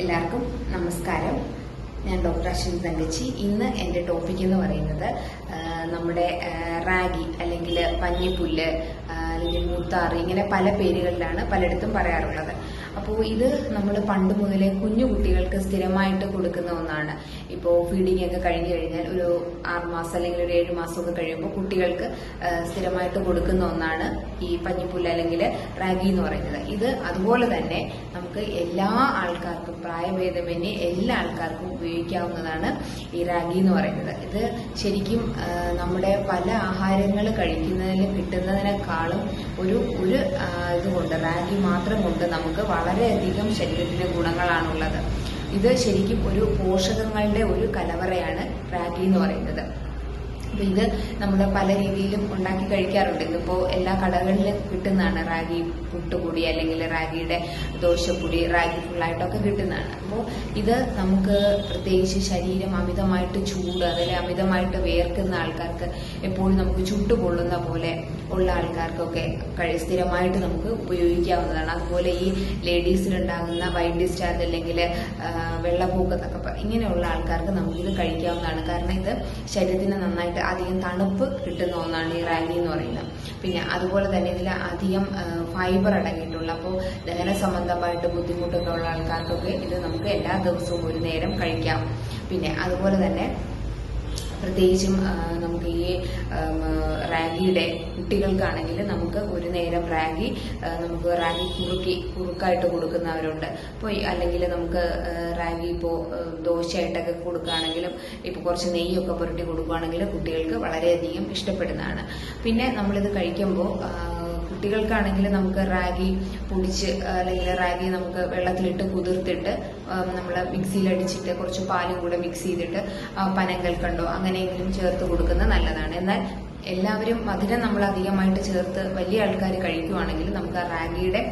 എല്ലാവർക്കും നമസ്കാരം. ഞാൻ ഡോക്ടർ അശ്വിൻ തങ്കച്ചി. ഇന്ന് എന്റെ ടോപ്പിക് എന്ന് പറയുന്നത് നമ്മുടെ റാഗി അല്ലെങ്കിൽ പഞ്ഞിപ്പുല്ല് അല്ലെങ്കിൽ മുത്താറ് ഇങ്ങനെ പല പേരുകളിലാണ് പലയിടത്തും പറയാറുള്ളത്. അപ്പോൾ ഇത് നമ്മൾ പണ്ട് മുതലേ കുഞ്ഞു കുട്ടികൾക്ക് സ്ഥിരമായിട്ട് കൊടുക്കുന്ന ഒന്നാണ്. ഇപ്പോൾ ഫീഡിംഗ് ഒക്കെ കഴിഞ്ഞു കഴിഞ്ഞാൽ ഒരു ആറുമാസം അല്ലെങ്കിൽ ഒരു ഏഴ് മാസം ഒക്കെ കഴിയുമ്പോൾ കുട്ടികൾക്ക് സ്ഥിരമായിട്ട് കൊടുക്കുന്ന ഒന്നാണ് ഈ പഞ്ഞിപ്പുല്ല് അല്ലെങ്കിൽ റാഗി എന്ന് പറയുന്നത്. ഇത് അതുപോലെ തന്നെ നമുക്ക് എല്ലാ ആൾക്കാർക്കും പ്രായഭേദമന്യേ എല്ലാ ആൾക്കാർക്കും ഉപയോഗിക്കാവുന്നതാണ് ഈ റാഗി എന്ന് പറയുന്നത്. ഇത് ശരിക്കും നമ്മുടെ പല ആഹാരങ്ങൾ കഴിക്കുന്നതിൽ കിട്ടുന്നതിനേക്കാളും ഒരു ഒരു ഇതുകൊണ്ട് റാഗി മാത്രം കൊണ്ട് നമുക്ക് വളരെയധികം ശരീരത്തിന് ഗുണങ്ങളാണുള്ളത്. ഇത് ശരിക്കും ഒരു പോഷകങ്ങളുടെ ഒരു കലവറയാണ് റാഗി എന്ന് പറയുന്നത്. അപ്പൊ ഇത് നമ്മൾ പല രീതിയിലും ഉണ്ടാക്കി കഴിക്കാറുണ്ട്. ഇതിപ്പോ എല്ലാ കടകളിലും കിട്ടുന്നതാണ്. റാഗി പുട്ടുപൊടി അല്ലെങ്കിൽ റാഗിയുടെ ദോശപ്പൊടി റാഗി ഫുള്ളായിട്ടൊക്കെ കിട്ടുന്നതാണ്. അപ്പോൾ ഇത് നമുക്ക് പ്രത്യേകിച്ച് ശരീരം അമിതമായിട്ട് ചൂട് അതിൽ അമിതമായിട്ട് വേർക്കുന്ന ആൾക്കാർക്ക് എപ്പോഴും നമുക്ക് ചുട്ടുപൊള്ളുന്ന പോലെ ഉള്ള ആൾക്കാർക്കൊക്കെ കഴി സ്ഥിരമായിട്ട് നമുക്ക് ഉപയോഗിക്കാവുന്നതാണ്. അതുപോലെ ഈ ലേഡീസിലുണ്ടാകുന്ന വൈറ്റ് ഡിസ്ചാർജ് അല്ലെങ്കിൽ വെള്ളപ്പൂക്കത്തൊക്കെ ഇങ്ങനെയുള്ള ആൾക്കാർക്ക് നമുക്കിത് കഴിക്കാവുന്നതാണ്. കാരണം ഇത് ശരീരത്തിന് നന്നായിട്ട് അധികം തണുപ്പ് കിട്ടുന്ന ഒന്നാണ് ഈ റാഗി എന്ന് പറയുന്നത്. പിന്നെ അതുപോലെ തന്നെ ഇതിൽ അധികം ഫൈബർ അടങ്ങിയിട്ടുള്ള അപ്പോൾ ദഹന സംബന്ധമായിട്ട് ബുദ്ധിമുട്ടൊക്കെ ഉള്ള ആൾക്കാർക്കൊക്കെ ഇത് നമുക്ക് എല്ലാ ദിവസവും ഒരു നേരം കഴിക്കാം. പിന്നെ അതുപോലെ തന്നെ പ്രത്യേകിച്ചും നമുക്ക് ഈ റാഗിയുടെ കുട്ടികൾക്കാണെങ്കിൽ നമുക്ക് ഒരു നേരം റാഗി നമുക്ക് റാഗി കുറുക്കി കുറുക്കായിട്ട് കൊടുക്കുന്നവരുണ്ട്. ഇപ്പോൾ അല്ലെങ്കിൽ നമുക്ക് റാഗി ഇപ്പോൾ ദോശയായിട്ടൊക്കെ കൊടുക്കുകയാണെങ്കിലും ഇപ്പോൾ കുറച്ച് നെയ്യൊക്കെ പുരട്ടി കൊടുക്കുകയാണെങ്കിൽ കുട്ടികൾക്ക് വളരെയധികം ഇഷ്ടപ്പെടുന്നതാണ്. പിന്നെ നമ്മളിത് കഴിക്കുമ്പോൾ കുട്ടികൾക്കാണെങ്കിൽ നമുക്ക് റാഗി പൊടിച്ച് അല്ലെങ്കിൽ റാഗി നമുക്ക് വെള്ളത്തിലിട്ട് കുതിർത്തിട്ട് നമ്മൾ മിക്സിയിലടിച്ചിട്ട് കുറച്ച് പാലും കൂടെ മിക്സ് ചെയ്തിട്ട് പനങ്കൽക്കണ്ടോ അങ്ങനെയെങ്കിലും ചേർത്ത് കൊടുക്കുന്നത് നല്ലതാണ്. എന്നാൽ എല്ലാവരും മധുരം നമ്മൾ അധികമായിട്ട് ചേർത്ത് വലിയ ആൾക്കാർ കഴിക്കുവാണെങ്കിൽ നമുക്ക് ആ റാഗിയുടെ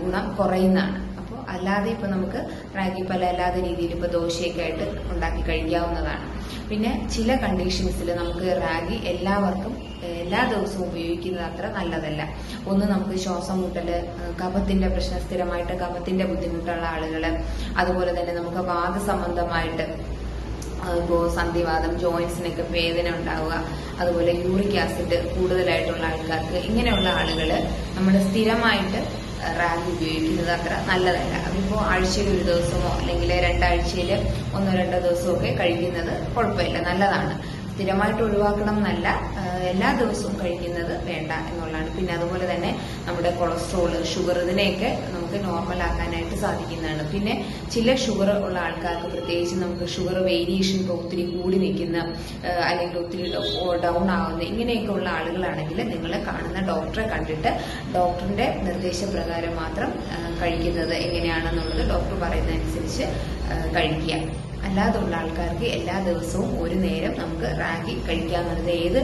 ഗുണം കുറയുന്നതാണ്. അപ്പോൾ അല്ലാതെ ഇപ്പം നമുക്ക് റാഗി പല അല്ലാതെ രീതിയിൽ ഇപ്പോൾ ദോശയൊക്കെ ആയിട്ട് ഉണ്ടാക്കി കഴിക്കാവുന്നതാണ്. പിന്നെ ചില കണ്ടീഷൻസിൽ നമുക്ക് റാഗി എല്ലാവർക്കും എല്ലാ ദിവസവും ഉപയോഗിക്കുന്നത് അത്ര നല്ലതല്ല. ഒന്ന് നമുക്ക് ശ്വാസം മുട്ടൽ കഫത്തിന്റെ പ്രശ്നം സ്ഥിരമായിട്ട് കഫത്തിന്റെ ബുദ്ധിമുട്ടുള്ള ആളുകൾ അതുപോലെ തന്നെ നമുക്ക് വാദ സംബന്ധമായിട്ട് ഇപ്പോൾ സന്ധിവാദം ജോയിൻസിനൊക്കെ വേദന ഉണ്ടാവുക അതുപോലെ യൂറിക് ആസിഡ് കൂടുതലായിട്ടുള്ള ആൾക്കാർക്ക് ഇങ്ങനെയുള്ള ആളുകൾ നമ്മൾ സ്ഥിരമായിട്ട് റാഗി ഉപയോഗിക്കുന്നത് അത്ര നല്ലതല്ല. അതിപ്പോൾ ആഴ്ചയിൽ ഒരു ദിവസമോ അല്ലെങ്കിൽ രണ്ടാഴ്ചയിൽ ഒന്നോ രണ്ടോ ദിവസമോ ഒക്കെ കഴിക്കുന്നത് കുഴപ്പമില്ല. നല്ലതാണ്. സ്ഥിരമായിട്ട് ഒഴിവാക്കണം എന്നല്ല എല്ലാ ദിവസവും കഴിക്കുന്നത് വേണ്ട എന്നുള്ളതാണ്. പിന്നെ അതുപോലെ തന്നെ നമ്മുടെ കൊളസ്ട്രോൾ ഷുഗർ ഇതിനെയൊക്കെ നമുക്ക് നോർമൽ ആക്കാനായിട്ട് സാധിക്കുന്നതാണ്. പിന്നെ ചില ഷുഗർ ഉള്ള ആൾക്കാർക്ക് പ്രത്യേകിച്ച് നമുക്ക് ഷുഗർ വേരിയേഷൻ ഇപ്പോൾ ഒത്തിരി കൂടി നിൽക്കുന്ന അല്ലെങ്കിൽ ഒത്തിരി ഡൗൺ ആവുന്ന ഇങ്ങനെയൊക്കെ ഉള്ള ആളുകളാണെങ്കിൽ നിങ്ങൾ കാണുന്ന ഡോക്ടറെ കണ്ടിട്ട് ഡോക്ടറിന്റെ നിർദ്ദേശപ്രകാരം മാത്രം കഴിക്കുന്നത് എങ്ങനെയാണെന്നുള്ളത് ഡോക്ടർ പറയുന്നതനുസരിച്ച് കഴിക്കുക. അല്ലാതുള്ള ആൾക്കാർക്ക് എല്ലാ ദിവസവും ഒരു നേരം നമുക്ക് റാഗി കഴിക്കാവുന്നത് ഏത്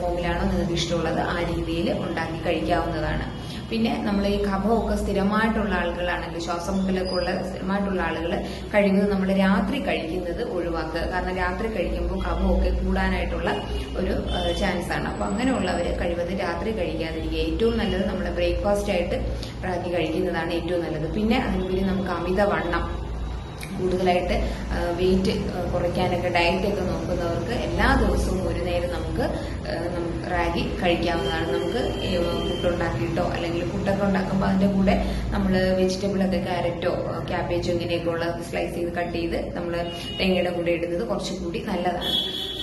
ഫോമിലാണോ നിങ്ങൾക്ക് ഇഷ്ടമുള്ളത് ആ രീതിയിൽ ഉണ്ടാക്കി കഴിക്കാവുന്നതാണ്. പിന്നെ നമ്മൾ ഈ കഫമൊക്കെ സ്ഥിരമായിട്ടുള്ള ആളുകളാണെങ്കിൽ ശ്വാസമുട്ടലൊക്കെ ഉള്ള സ്ഥിരമായിട്ടുള്ള ആളുകൾ കഴിയുന്നത് നമ്മൾ രാത്രി കഴിക്കുന്നത് ഒഴിവാക്കുക. കാരണം രാത്രി കഴിക്കുമ്പോൾ കഫമൊക്കെ കൂടാനായിട്ടുള്ള ഒരു ചാൻസ് ആണ് അപ്പോൾ അങ്ങനെയുള്ളവർ കഴിവത് രാത്രി കഴിക്കാതിരിക്കുക. ഏറ്റവും നല്ലത് നമ്മൾ ബ്രേക്ക്ഫാസ്റ്റ് ആയിട്ട് റാഗി കഴിക്കുന്നതാണ് ഏറ്റവും നല്ലത്. പിന്നെ അതിനുപരി നമുക്ക് അമിതവണ്ണം കൂടുതലായിട്ട് വെയിറ്റ് കുറയ്ക്കാനൊക്കെ ഡയറ്റ് ഡയറ്റൊക്കെ നോക്കുന്നവർക്ക് എല്ലാ ദിവസവും ഒരു നേരം നമുക്ക് റാഗി കഴിക്കാവുന്നതാണ്. നമുക്ക് പുട്ടുണ്ടാക്കിയിട്ടോ അല്ലെങ്കിൽ പുട്ടൊക്കെ ഉണ്ടാക്കുമ്പോൾ അതിന്റെ കൂടെ നമ്മൾ വെജിറ്റബിൾ വെജിറ്റബിളൊക്കെ ക്യാരറ്റോ ക്യാബേജോ ഇങ്ങനെയൊക്കെ ഉള്ള സ്ലൈസ് ചെയ്ത് കട്ട് ചെയ്ത് നമ്മൾ തേങ്ങയുടെ കൂടെ ഇടുന്നത് കുറച്ചുകൂടി നല്ലതാണ്.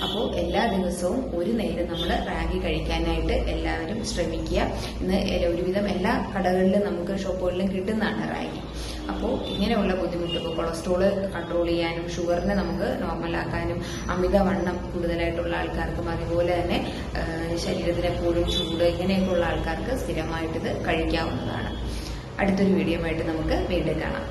അപ്പോൾ എല്ലാ ദിവസവും ഒരു നേരം നമ്മൾ റാഗി കഴിക്കാനായിട്ട് എല്ലാവരും ശ്രമിക്കുക. ഇന്ന് ഒരുവിധം എല്ലാ കടകളിലും നമുക്ക് ഷോപ്പുകളിലും കിട്ടുന്നതാണ് റാഗി. അപ്പോൾ ഇങ്ങനെയുള്ള ബുദ്ധിമുട്ട് ഇപ്പോൾ കൊളസ്ട്രോൾ കൺട്രോൾ ചെയ്യാനും ഷുഗറിനെ നമുക്ക് നോർമലാക്കാനും അമിതവണ്ണം കൂടുതലായിട്ടുള്ള ആൾക്കാർക്കും അതുപോലെ തന്നെ ശരീരത്തിനെപ്പോഴും ചൂട് ഇങ്ങനെയൊക്കെയുള്ള ആൾക്കാർക്ക് സ്ഥിരമായിട്ട് കഴിക്കാവുന്നതാണ്. അടുത്തൊരു വീഡിയോ ആയിട്ട് നമുക്ക് വീണ്ടും കാണാം.